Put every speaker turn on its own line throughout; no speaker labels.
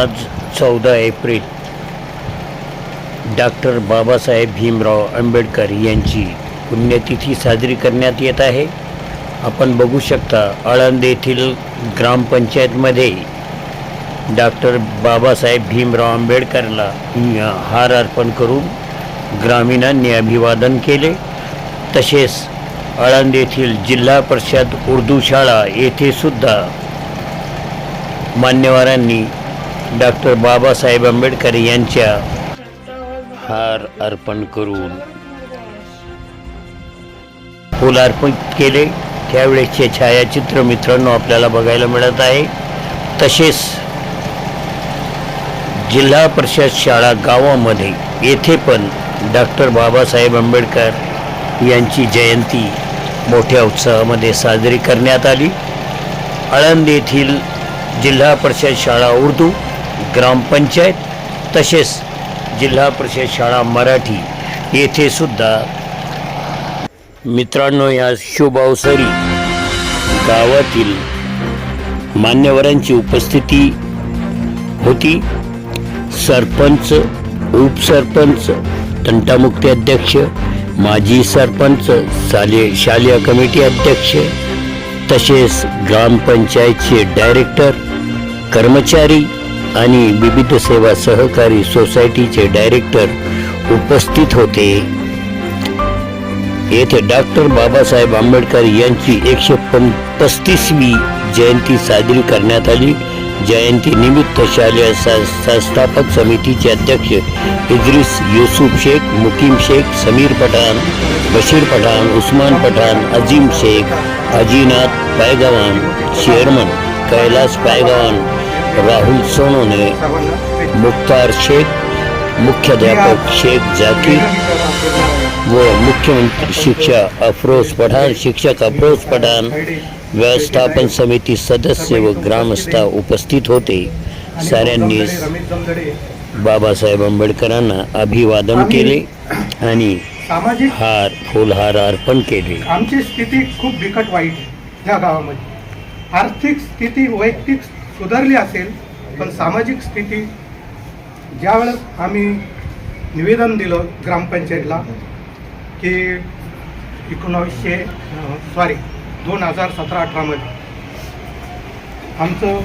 आज चौदा April. Doctor Babasaheb Bhimrao Ambedkar यांची पुण्यतिथी साजरी करण्यात येत आहे. आपण बघू शकता आळंद येथील ग्रामपंचायतमध्ये डॉक्टर बाबासाहेब भीमराव आंबेडकरला हार अर्पण करून ग्रामीणांनी अभिवादन केले. तसेच आळंद येथील जिल्हा परिषद उर्दू शाळा येथे सुद्धा मान्यवरांनी डॉक्टर बाबासाहेब आंबेडकर यांच्या हार अर्पण करून फुल अर्पण केले. त्यावेळेचे छायाचित्र मित्रांनो आपल्याला बघायला मिळत आहे. तसेच जिल्हा परिषद शाळा गावामध्ये येथे पण डॉक्टर बाबासाहेब आंबेडकर यांची जयंती मोठ्या उत्साहामध्ये साजरी करण्यात आली. आळंद येथील जिल्हा परिषद शाळा उर्दू ग्रामपंचायत तसेच जिल्हा परिषद शाळा मराठी येथे सुद्धा मित्रांनो या शुभ अवसरी गावातील मान्यवरांची उपस्थिती होती. सरपंच उपसरपंच तंटामुक्ती अध्यक्ष माजी सरपंच शालेय शालेय कमिटी अध्यक्ष तसेच ग्रामपंचायतचे डायरेक्टर कर्मचारी आणि विविध सेवा सहकारी सोसायटीचे डायरेक्टर उपस्थित होते. येथे डॉक्टर बाबासाहेब आंबेडकर यांची एकशे पस्तीसवी जयंती साजरी करण्यात आली. जयंती निमित्त शालेय सा- संस्थापक समितीचे अध्यक्ष इद्रिस युसुफ शेख मुकीम शेख समीर पठाण बशीर पठाण उस्मान पठाण अजीम शेख अजीनाथ पायगवान चेअरमन कैलास पायगवान राहुल सोनोने मुख्तार शेख मुख्याध्यापक शेख जाकीर व मुख्यमंत्री शिक्षा अफरोज पठाण शिक्षक अफरोज पठाण व्यवस्थापन समिती सदस्य व ग्रामस्थ उपस्थित होते. साऱ्यांनी बाबासाहेब आंबेडकरांना अभिवादन केले आणि हार फुलहार अर्पण केले.
आमची स्थिती खूप बिकट वाईट आहे या गावामध्ये. आर्थिक स्थिती वैयक्तिक सुधारली असेल पण सामाजिक स्थिती ज्यावेळेस आम्ही निवेदन दिलं ग्रामपंचायतला की एकोणावीसशे सॉरी दोन हजार सतरा अठरामध्ये आमचं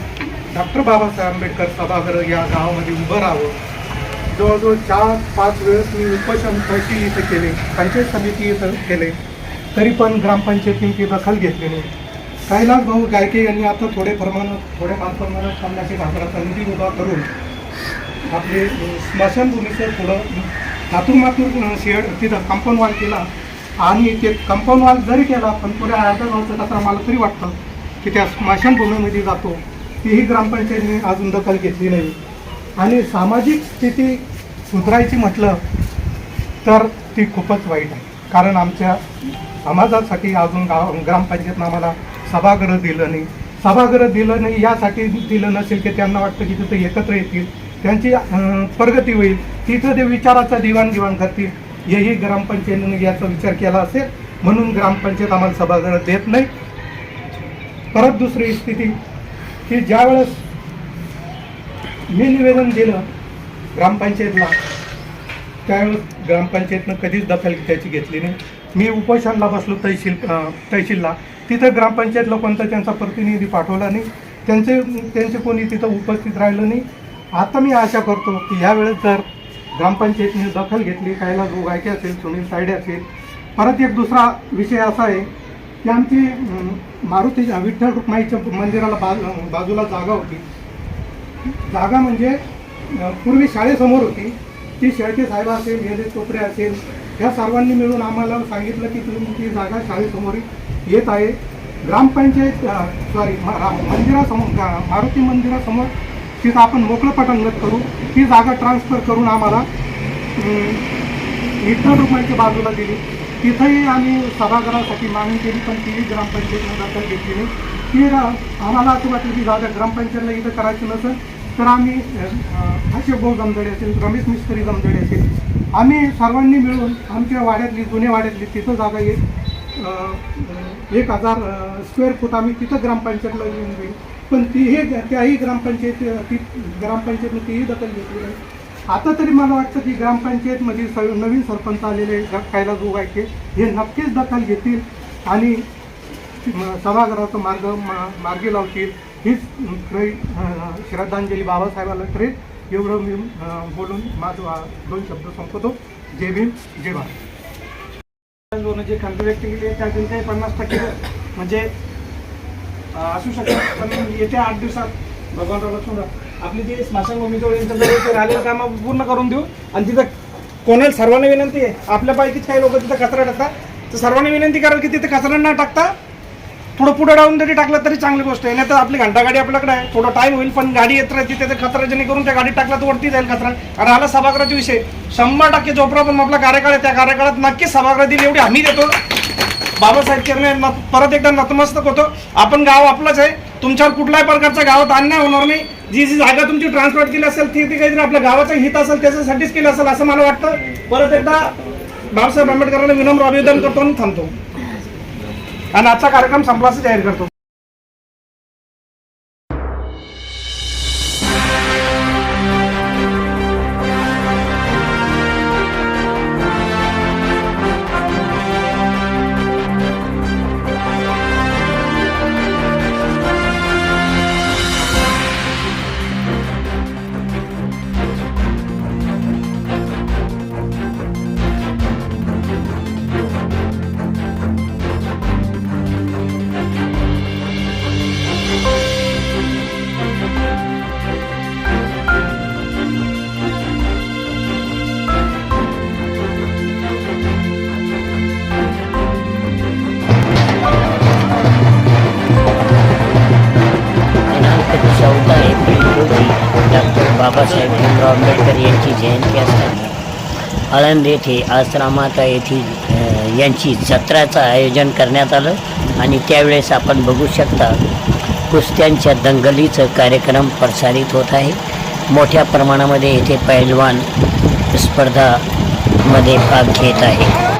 डॉक्टर बाबासाहेब आंबेडकर सभागृह या गावामध्ये उभं राहावं. जवळजवळ चार पाच वेळेस मी उपोषण तहसील इथं केले पंचायत समिती इथं केले तरी पण ग्रामपंचायतीने ती दखल घेतली नाही. कैलास भाऊ गायके यांनी आता थोडे प्रमाणात थोड्या माल प्रमाणात पन्नाशे हजाराचा निधी उभा करून आपले स्मशानभूमीचं थोडं मातूर शेड तिथं कंपाऊंड वॉल केला. आणि ते कंपाऊंड वॉल जरी केला पण पुऱ्या अर्धा गावचा कचरा मला तरी वाटतं की त्या स्मशानभूमीमध्ये जातो. तीही ग्रामपंचायतीने अजून दखल घेतली नाही. आणि सामाजिक स्थिती सुधारायची म्हटलं तर ती खूपच वाईट आहे. कारण आमच्या समाजासाठी अजून गाव ग्रामपंचायतनं आम्हाला सभागृह दिलं नाही. सभागृह दिलं नाही यासाठी दिलं नसेल की त्यांना वाटतं की तिथं एकत्र येतील. त्यांची प्रगती होईल. तिथं ते विचाराचा देवाणघेवाण करतील. हेही ग्रामपंचायतीने याचा विचार केला असेल. म्हणून ग्रामपंचायत आम्हाला सभागृह देत नाही. परत दुसरी स्थिती की ज्यावेळेस मी निवेदन दिलं ग्रामपंचायतला त्यावेळेस ग्रामपंचायतनं कधीच दखल त्याची घेतली नाही. मी उपोषणला बसलो तहसील तहसीलला. तिथं ग्रामपंचायत लोकांचा त्यांचा प्रतिनिधी पाठवला नाही. त्यांचे त्यांचे कोणी तिथं उपस्थित राहिलं नाही. आता मी आशा करतो की ह्यावेळेस जर ग्रामपंचायतीने दखल घेतली कायला जो गायके असेल सुनील तायडे असेल. परत एक दुसरा विषय असा आहे की आमची मारुती विठ्ठल रुक्माईच्या मंदिराला बाजू बाजूला जागा होती. जागा म्हणजे पूर्वी शाळेसमोर होती. ती शेळके साहेब असेल हे चोपडे असेल या सर्वांनी मिळून आम्हाला सांगितलं की तुम्ही ती जागा शाळेसमोर येत आहे. ग्रामपंचायत सॉरी मंदिरासमोर मारुती मंदिरासमोर तिथं आपण मोकळं पटांगत करू. ती जागा ट्रान्सफर करून आम्हाला अम, विठ्ठल बाजूला दिली. तिथंही आम्ही सभागृहासाठी मागणी केली पण तीही ग्रामपंचायतीने दखल घेतली नाही. ती आम्हाला असं वाटलं की जागा ग्रामपंचायतला इथं करायची नसेल तर आम्ही अशोक भाऊ जमदडे असेल रमेश मिस्त्री जमदडे असेल आम्ही सर्वांनी मिळून आमच्या वाड्यातली जुन्या वाड्यातली तिथं जागा एक एक हजार स्क्वेअर फूट आम्ही तिथं ग्रामपंचायतला येऊन देईल पण ती हे त्याही ग्रामपंचायत ती ग्रामपंचायतने तीही दखल घेतली नाही. आता तरी मला वाटतं की ग्रामपंचायतमध्ये स नवीन सरपंच आलेले ग- कैलास गोगायचे हे नक्कीच दखल घेतील आणि म- सभागृहाचा मार्ग मा- मार्गी लावतील. हीच श्रद्धांजली बाबासाहेबांना करेल एवढं मी बोलून माझा दोन शब्द संपवतो. जय भीम जय भारत.
दोन जे खंत व्यक्त केली आहे त्यातून काही पन्नास टक्के म्हणजे असू शकतात पण येत्या आठ दिवसात भगवानराव लक्ष्मणराव आपली जी स्मशानभूमीजवळ जवळ ते राहिलेलं कामं पूर्ण करून देऊ. आणि तिथं कोणाला सर्वांना विनंती आहे आपल्यापैकीच काही लोक तिथं कचरा टाकतात. तर सर्वांनी विनंती कराल की तिथं कचरा न टाकता थोडं पुढे डाऊन जरी टाकलं तरी चांगली गोष्ट आहे. नाही तर आपली घंटा गाडी आपल्याकडे आहे. थोडं टाईम होईल पण गाडी येत राहते त्याचा खतरा जेणेकरून त्या गाडीत टाकला तर वरती जाईल खतरा. आणि आला सभागृहाचा विषय. शंभर टक्के जोपर्यंत आपला कार्यकाळ आहे त्या कार्यकाळात नक्कीच सभागृह दिली एवढी हमी देतो. बाबासाहेब चरणे परत एकदा नतमस्तक होतो. आपण गाव आपलंच आहे. तुमच्यावर कुठल्याही प्रकारचा गावात अन्याय होणार नाही. जी जी जागा तुमची ट्रान्सफर केली असेल ती ती काहीतरी आपल्या गावाचं हित असेल त्याच्यासाठीच केलं असेल असं मला वाटतं. परत एकदा बाबासाहेब आंबेडकरांना विनम्र अभिवादन करतो आणि थांबतो. आणि आजचा कार्यक्रम संपला जाहीर करतो.
डॉक्टर बाबासाहेब भीमराव आंबेडकर यांची जयंती असताना आळंद येथे आश्रमाता येथील यांची जत्राचं आयोजन करण्यात आलं आणि त्यावेळेस आपण बघू शकता कुस्त्यांच्या दंगलीचं कार्यक्रम प्रसारित होत आहे. मोठ्या प्रमाणामध्ये येथे पैलवान स्पर्धामध्ये भाग घेत आहे.